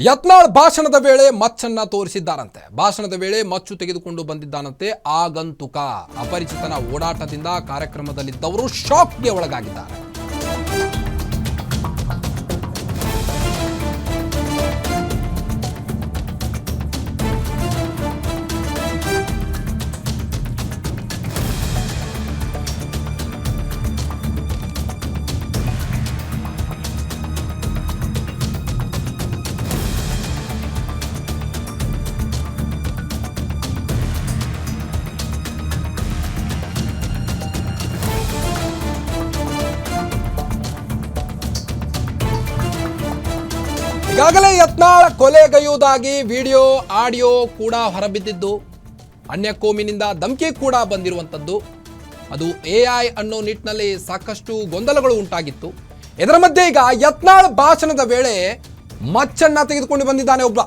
ಯತ್ನಾಳ್ ಭಾಷಣದ ವೇಳೆ ಮಚ್ಚನ್ನ ತೋರಿಸಿದ್ದಾರಂತೆ. ಭಾಷಣದ ವೇಳೆ ಮಚ್ಚು ತೆಗೆದುಕೊಂಡು ಬಂದಿದ್ದಾನಂತೆ ಆಗಂತುಕ ಅಪರಿಚಿತನ ಓಡಾಟದಿಂದ ಕಾರ್ಯಕ್ರಮದಲ್ಲಿದ್ದವರು ಶಾಕ್ಗೆ ಒಳಗಾಗಿದ್ದಾರೆ. ಈಗಾಗಲೇ ಯತ್ನಾಳ ಕೊಲೆಗೈಯುವುದಾಗಿ ವಿಡಿಯೋ, ಆಡಿಯೋ ಕೂಡ ಹೊರಬಿದ್ದಿದ್ದು ಅನ್ಯ ಕೋಮಿನಿಂದ ಧಮಕಿ ಕೂಡ ಬಂದಿರುವಂಥದ್ದು. ಅದು ಎ ಐ ಅನ್ನೋ ನಿಟ್ಟಿನಲ್ಲಿ ಸಾಕಷ್ಟು ಗೊಂದಲಗಳು ಉಂಟಾಗಿತ್ತು. ಇದರ ಮಧ್ಯೆ ಈಗ ಯತ್ನಾಳ್ ಭಾಷಣದ ವೇಳೆ ಮಚ್ಚನ್ನ ತೆಗೆದುಕೊಂಡು ಬಂದಿದ್ದಾನೆ ಒಬ್ಬ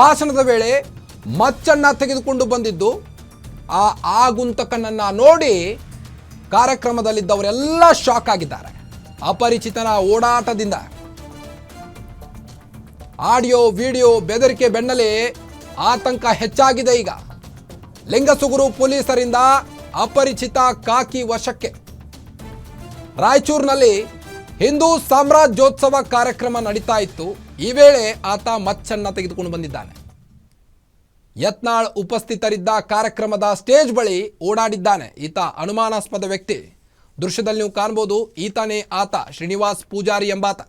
ಭಾಷಣದ ವೇಳೆ ಮಚ್ಚನ್ನ ತೆಗೆದುಕೊಂಡು ಬಂದಿದ್ದು, ಆ ಆಗುಂತಕನನ್ನ ನೋಡಿ ಕಾರ್ಯಕ್ರಮದಲ್ಲಿದ್ದವರೆಲ್ಲ ಶಾಕ್ ಆಗಿದ್ದಾರೆ. ಅಪರಿಚಿತನ ಓಡಾಟದಿಂದ ಆಡಿಯೋ, ವಿಡಿಯೋ ಬೆದರಿಕೆ ಬೆನ್ನಲ್ಲೇ ಆತಂಕ ಹೆಚ್ಚಾಗಿದೆ ಈಗ. ಲಿಂಗಸುಗುರು ಪೊಲೀಸರಿಂದ ಅಪರಿಚಿತ ಕಾಕಿ ವಶಕ್ಕೆ. ರಾಯಚೂರಿನಲ್ಲಿ ಹಿಂದೂ ಸಾಮ್ರಾಜ್ಯೋತ್ಸವ ಕಾರ್ಯಕ್ರಮ ನಡೀತಾ ಇತ್ತು. ಈ ವೇಳೆ ಆತ ಮಚ್ಚನ್ನ ತೆಗೆದುಕೊಂಡು ಬಂದಿದ್ದಾನೆ. ಯತ್ನಾಳ್ ಉಪಸ್ಥಿತರಿದ್ದ ಕಾರ್ಯಕ್ರಮದ ಸ್ಟೇಜ್ ಬಳಿ ಓಡಾಡಿದ್ದಾನೆ ಈತ ಅನುಮಾನಾಸ್ಪದ ವ್ಯಕ್ತಿ. ದೃಶ್ಯದಲ್ಲಿ ನೀವು ಕಾಣ್ಬೋದು ಈತನೇ ಆತ ಶ್ರೀನಿವಾಸ್ ಪೂಜಾರಿ ಎಂಬಾತ.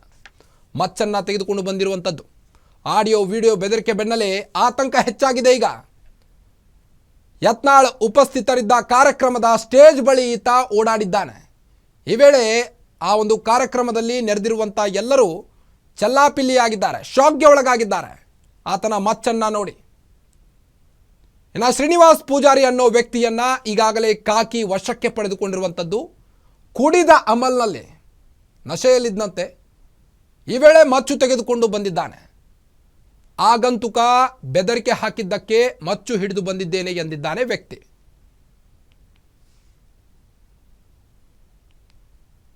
ಮಚ್ಚನ್ನ ತೆಗೆದುಕೊಂಡು ಬಂದಿರುವಂಥದ್ದು. ಆಡಿಯೋ, ವಿಡಿಯೋ ಬೆದರಿಕೆ ಬೆನ್ನಲ್ಲೇ ಆತಂಕ ಹೆಚ್ಚಾಗಿದೆ ಈಗ. ಯತ್ನಾಳ್ ಉಪಸ್ಥಿತರಿದ್ದ ಕಾರ್ಯಕ್ರಮದ ಸ್ಟೇಜ್ ಬಳಿ ಈತ ಓಡಾಡಿದ್ದಾನೆ. ಈ ವೇಳೆ ಆ ಒಂದು ಕಾರ್ಯಕ್ರಮದಲ್ಲಿ ನೆರೆದಿರುವಂಥ ಎಲ್ಲರೂ ಚಲ್ಲಾಪಿಲ್ಲಿಯಾಗಿದ್ದಾರೆ, ಶಾಕ್ಗೆ ಒಳಗಾಗಿದ್ದಾರೆ. ಆತನ ಮಚ್ಚನ್ನ ನೋಡಿ. ಇನ್ನು ಶ್ರೀನಿವಾಸ್ ಪೂಜಾರಿ ಅನ್ನೋ ವ್ಯಕ್ತಿಯನ್ನ ಈಗಾಗಲೇ ಕಾಕಿ ವಶಕ್ಕೆ ಪಡೆದುಕೊಂಡಿರುವಂಥದ್ದು ಕುಡಿದ ಅಮಲ್ನಲ್ಲಿ ನಶೆಯಲ್ಲಿದ್ದಂತೆ ಈ ವೇಳೆ ಮಚ್ಚು ತೆಗೆದುಕೊಂಡು ಬಂದಿದ್ದಾನೆ. ಆಗಂತುಕ ಬೆದರಿಕೆ ಹಾಕಿದ್ದಕ್ಕೆ ಮಚ್ಚು ಹಿಡಿದು ಬಂದಿದ್ದೇನೆ ಎಂದಿದ್ದಾನೆ ವ್ಯಕ್ತಿ.